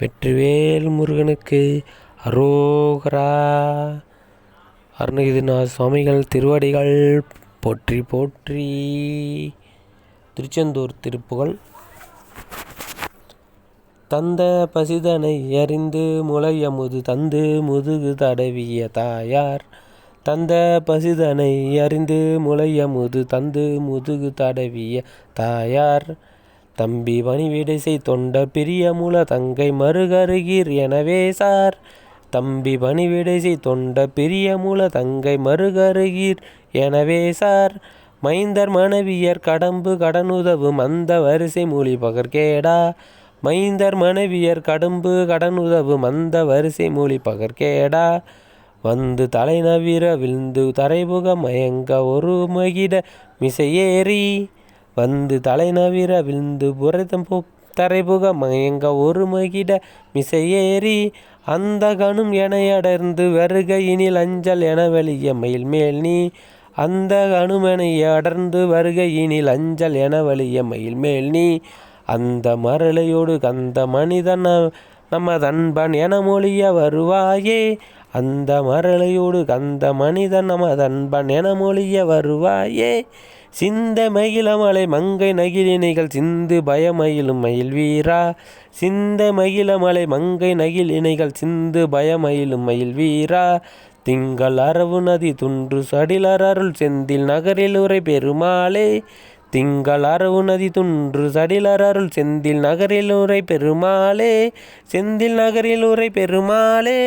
வெற்றிவேல் முருகனுக்கு அரோகரா. அருணகிரிநாத சுவாமிகள் திருவடிகள் போற்றி போற்றி. திருச்செந்தூர் திருப்புகழ். தந்த பசிதனை அறிந்து முளையமுது தந்து முதுகு தடவிய தாயார். தந்த பசிதனை அறிந்து முளையமுது தந்து முதுகு தடவிய தாயார். தம்பி பணிவிடைசை தொண்ட பிரியமுல தங்கை மறுகருகீர் எனவே சார். தம்பி பணிவிடைசை தொண்ட பிரியமுல தங்கை மறுகருகீர் எனவே சார். மைந்தர் மனைவியர் கடம்பு கடனுதவும் அந்த வரிசை மூலி பகர்கேடா மைந்தர் மனைவியர் கடம்பு கடனுதவும் அந்த வரிசை மூலி பகர்கேடா வந்து தலைநவிர விழுந்து தரைபுக மயங்க ஒரு மகிட மிசையேறி. வந்து தலைநவிர விழுந்து புரதம் பு தரைபுக மயங்க ஒரு மகிட மிசையேறி அந்த கணும் என அடர்ந்து வருகையினில் அஞ்சல் என வலிய மயில் மேல் நீ அந்த கணுமெனை அடர்ந்து வருகையினில் அஞ்சல் என வலிய மயில் மேல் நீ அந்த மரளையோடு கந்த மனிதன் நமதன்பன் என மொழிய வருவாயே. அந்த மரளையோடு கந்த மனிதன் நமதன்பன் என மொழிய வருவாயே. சிந்த மகிழமலை மங்கை நகிழினைகள் சிந்து பயமயிலும் மயில் வீரா. சிந்த மகிழமலை மங்கை நகிழினைகள் சிந்து பயமயிலும் மயில் வீரா. திங்கள் அரவு நதி துன்று சடிலர் அருள் செந்தில் நகரில் உரை பெருமாளே. திங்கள் அரவு நதி துன்று சடிலர் அருள் செந்தில் நகரில் உரை பெருமாளே செந்தில் நகரில் உரை பெருமாளே.